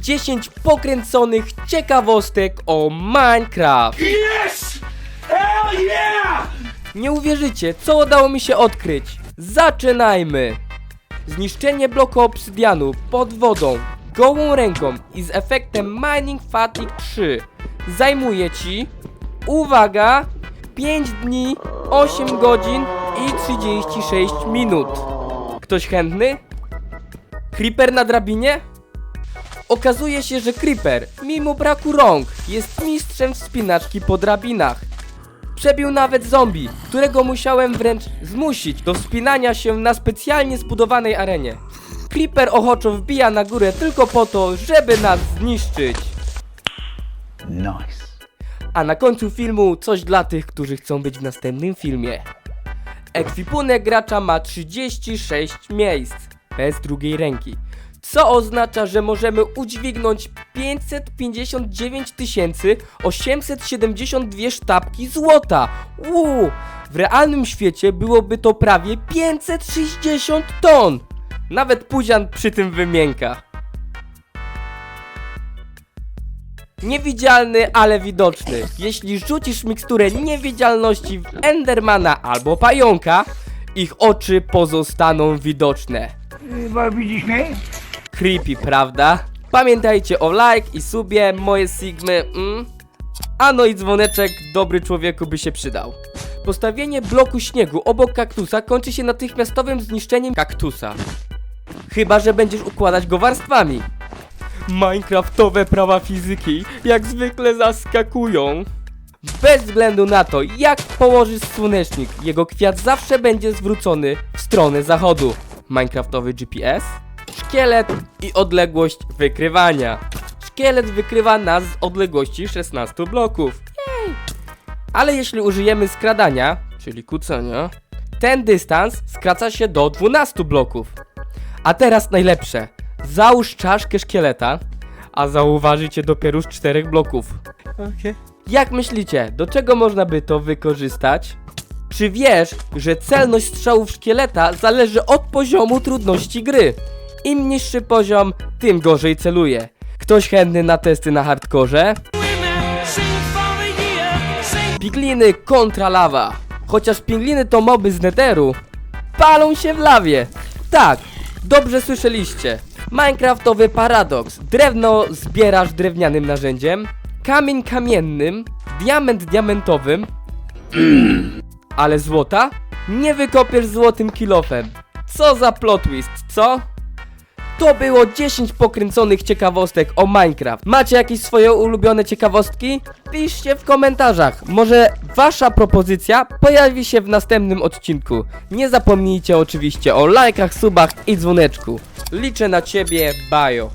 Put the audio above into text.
10 pokręconych ciekawostek o Minecraft. Yes! Hell yeah! Nie uwierzycie, co udało mi się odkryć. Zaczynajmy! Zniszczenie bloku obsydianu pod wodą, gołą ręką i z efektem Mining Fatigue 3 zajmuje ci, uwaga, 5 dni, 8 godzin i 36 minut. Ktoś chętny? Creeper na drabinie? Okazuje się, że Creeper, mimo braku rąk, jest mistrzem wspinaczki po drabinach. Przebił nawet zombie, którego musiałem wręcz zmusić do wspinania się na specjalnie zbudowanej arenie. Creeper ochoczo wbija na górę tylko po to, żeby nas zniszczyć. Nice. A na końcu filmu coś dla tych, którzy chcą być w następnym filmie. Ekwipunek gracza ma 36 miejsc, bez drugiej ręki. Co oznacza, że możemy udźwignąć 559 872 sztabki złota. Uuu, w realnym świecie byłoby to prawie 560 ton. Nawet Pudzian przy tym wymięka. Niewidzialny, ale widoczny. Jeśli rzucisz miksturę niewidzialności w Endermana albo pająka, ich oczy pozostaną widoczne. Chyba widzisz mnie? Creepy, prawda? Pamiętajcie o like i subie, moje sigmy, mm? A no i dzwoneczek, dobry człowieku by się przydał. Postawienie bloku śniegu obok kaktusa kończy się natychmiastowym zniszczeniem kaktusa. Chyba, że będziesz układać go warstwami. Minecraftowe prawa fizyki jak zwykle zaskakują. Bez względu na to, jak położysz słonecznik, jego kwiat zawsze będzie zwrócony w stronę zachodu. Minecraftowy GPS, szkielet i odległość wykrywania. Szkielet wykrywa nas z odległości 16 bloków. Jej. Ale jeśli użyjemy skradania, czyli kucania, ten dystans skraca się do 12 bloków. A teraz najlepsze. Załóż czaszkę szkieleta, a zauważycie dopiero z czterech bloków. Jak myślicie, do czego można by to wykorzystać? Czy wiesz, że celność strzałów szkieleta zależy od poziomu trudności gry? Im niższy poziom, tym gorzej celuje. Ktoś chętny na testy na hardkorze? Pigliny kontra lawa. Chociaż pigliny to moby z netheru, palą się w lawie. Tak, dobrze słyszeliście. Minecraftowy paradoks. Drewno zbierasz drewnianym narzędziem, kamień kamiennym, diament diamentowym, ale złota nie wykopiesz złotym kilofem. Co za plot twist, co? To było 10 pokręconych ciekawostek o Minecraft. Macie jakieś swoje ulubione ciekawostki? Piszcie w komentarzach. Może wasza propozycja pojawi się w następnym odcinku. Nie zapomnijcie oczywiście o lajkach, subach i dzwoneczku. Liczę na ciebie, bajo.